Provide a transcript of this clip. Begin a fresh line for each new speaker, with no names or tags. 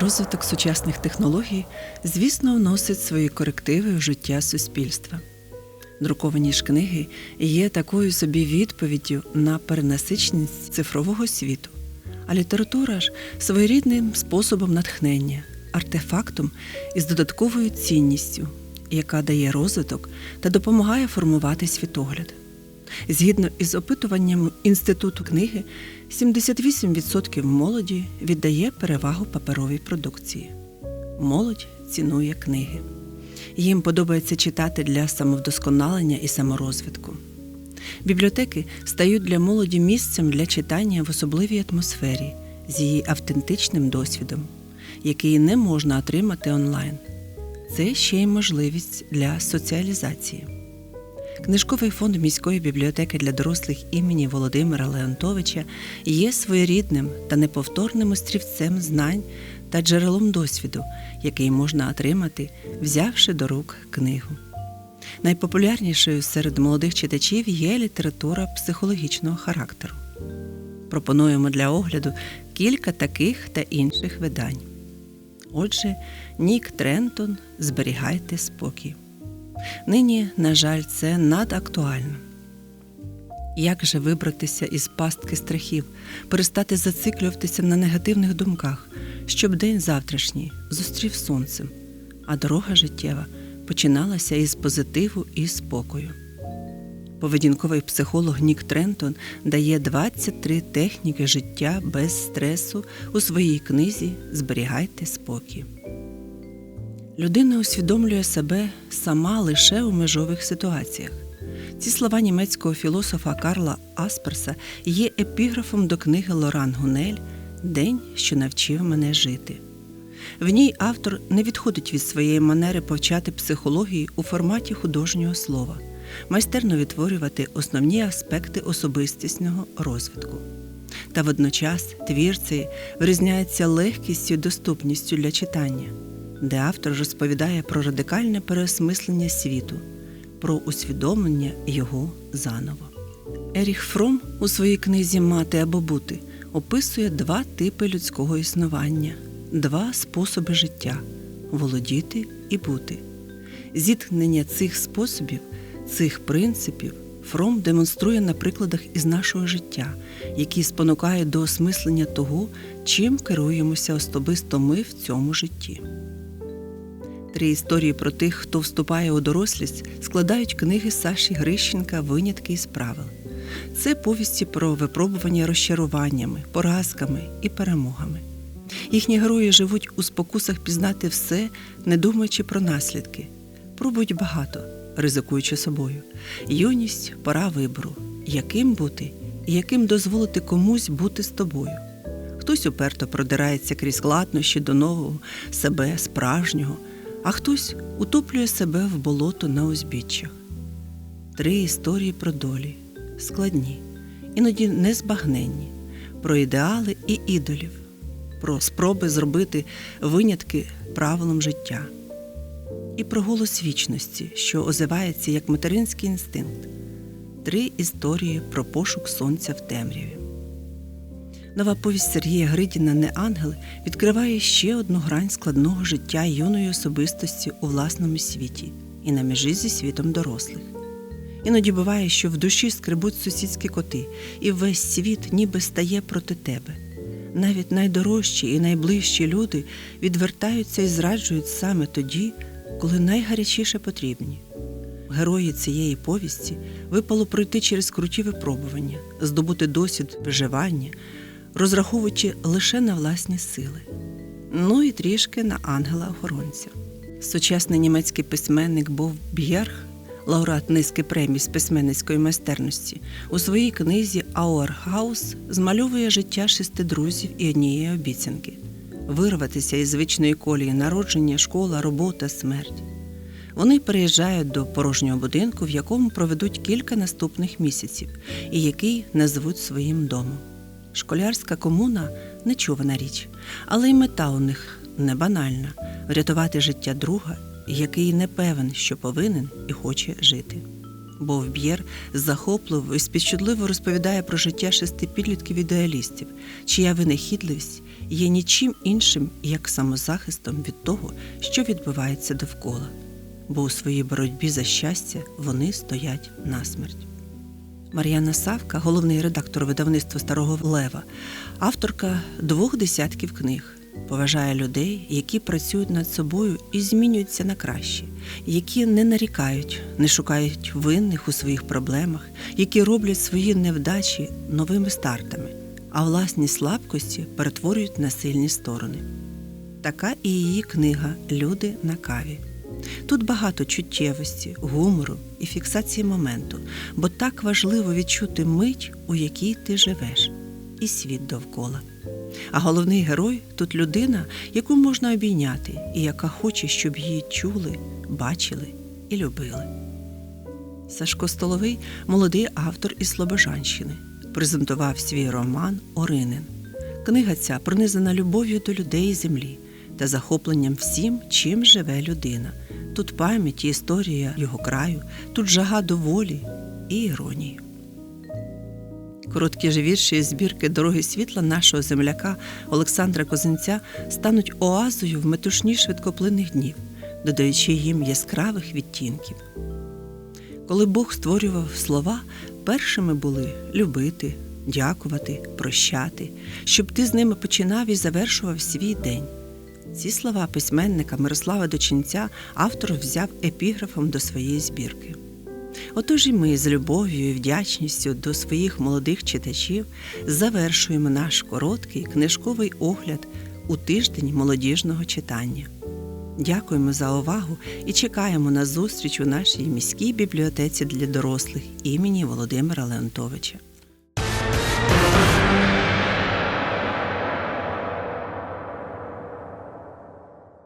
Розвиток сучасних технологій, звісно, вносить свої корективи в життя суспільства. Друковані ж книги є такою собі відповіддю на перенасиченість цифрового світу, а література ж своєрідним способом натхнення, артефактом із додатковою цінністю, яка дає розвиток та допомагає формувати світогляд. Згідно із опитуванням Інституту книги, 78% молоді віддає перевагу паперовій продукції. Молодь цінує книги. Їм подобається читати для самовдосконалення і саморозвитку. Бібліотеки стають для молоді місцем для читання в особливій атмосфері з її автентичним досвідом, який не можна отримати онлайн. Це ще й можливість для соціалізації. Книжковий фонд міської бібліотеки для дорослих імені Володимира Леонтовича є своєрідним та неповторним острівцем знань та джерелом досвіду, який можна отримати, взявши до рук книгу. Найпопулярнішою серед молодих читачів є література психологічного характеру. Пропонуємо для огляду кілька таких та інших видань. Отже, Нік Трентон Зберігайте спокій. Нині, на жаль, це надактуально. Як же вибратися із пастки страхів, перестати зациклюватися на негативних думках, щоб день завтрашній зустрів сонцем, а дорога життєва починалася із позитиву і спокою. Поведінковий психолог Нік Трентон дає 23 техніки життя без стресу у своїй книзі Зберігайте спокій. Людина усвідомлює себе сама лише у межових ситуаціях. Ці слова німецького філософа Карла Асперса є епіграфом до книги Лоран Гунель День, що навчив мене жити. В ній автор не відходить від своєї манери повчати психології у форматі художнього слова, майстерно відтворювати основні аспекти особистісного розвитку. Та водночас твір цей вирізняється легкістю і доступністю для читання де автор розповідає про радикальне переосмислення світу, про усвідомлення його заново. Еріх Фром у своїй книзі Мати або бути описує два типи людського існування, два способи життя володіти і бути. Зіткнення цих способів, цих принципів Фром демонструє на прикладах із нашого життя, які спонукають до осмислення того, чим керуємося особисто ми в цьому житті. Три історії про тих, хто вступає у дорослість, складають книги Саші Грищенка Винятки із правил. Це повісті про випробування розчаруваннями, поразками і перемогами. Їхні герої живуть у спокусах пізнати все, не думаючи про наслідки, пробують багато, ризикуючи собою. Юність пора вибору, яким бути і яким дозволити комусь бути з тобою. Хтось уперто продирається крізь складнощі до нового себе, справжнього а хтось утоплює себе в болото на узбіччях. Три історії про долі, складні, іноді незбагненні, про ідеали і ідолів, про спроби зробити винятки правилом життя, і про голос вічності, що озивається як материнський інстинкт, три історії про пошук сонця в темряві. Нова повість Сергія Гридіна Не ангел відкриває ще одну грань складного життя юної особистості у власному світі і на межі зі світом дорослих. Іноді буває, що в душі скребуть сусідські коти, і весь світ ніби стає проти тебе. Навіть найдорожчі і найближчі люди відвертаються і зраджують саме тоді, коли найгарячіше потрібні. Герої цієї повісті випало пройти через круті випробування, здобути досвід виживання розраховуючи лише на власні сили, ну і трішки на ангела-охоронця. Сучасний німецький письменник Бов Б'єрг, лауреат низки премій з письменницької майстерності, у своїй книзі Ауерхаус змальовує життя шести друзів і однієї обіцянки вирватися із звичної колії народження, школа, робота, смерть. Вони переїжджають до порожнього будинку, в якому проведуть кілька наступних місяців, і який назвуть своїм домом. Школярська комуна нечувана річ, але й мета у них не банальна врятувати життя друга, який не певен, що повинен і хоче жити. Бовб'єр захопливо і співчутливо розповідає про життя шести підлітків ідеалістів, чия винахідливість є нічим іншим, як самозахистом від того, що відбувається довкола, бо у своїй боротьбі за щастя вони стоять насмерть. Мар'яна Савка, головний редактор видавництва Старого Лева, авторка двох десятків книг, поважає людей, які працюють над собою і змінюються на краще, які не нарікають, не шукають винних у своїх проблемах, які роблять свої невдачі новими стартами, а власні слабкості перетворюють на сильні сторони. Така і її книга Люди на каві. Тут багато чуттєвості, гумору і фіксації моменту, бо так важливо відчути мить, у якій ти живеш, і світ довкола. А головний герой тут людина, яку можна обійняти, і яка хоче, щоб її чули, бачили і любили. Сашко Столовий молодий автор із Слобожанщини, презентував свій роман Оринин. Книга ця пронизана любов'ю до людей і землі та захопленням всім, чим живе людина. Тут пам'ять і історія його краю, тут жага до волі і іронії. Короткі ж вірші збірки Дороги світла нашого земляка Олександра Козинця стануть оазою в метушні швидкоплинних днів, додаючи їм яскравих відтінків. Коли Бог створював слова, першими були любити, дякувати, прощати, щоб ти з ними починав і завершував свій день. Ці слова письменника Мирослава Дочинця автор взяв епіграфом до своєї збірки. Отож і ми з любов'ю і вдячністю до своїх молодих читачів завершуємо наш короткий книжковий огляд у тиждень молодіжного читання. Дякуємо за увагу і чекаємо на зустріч у нашій міській бібліотеці для дорослих імені Володимира Леонтовича.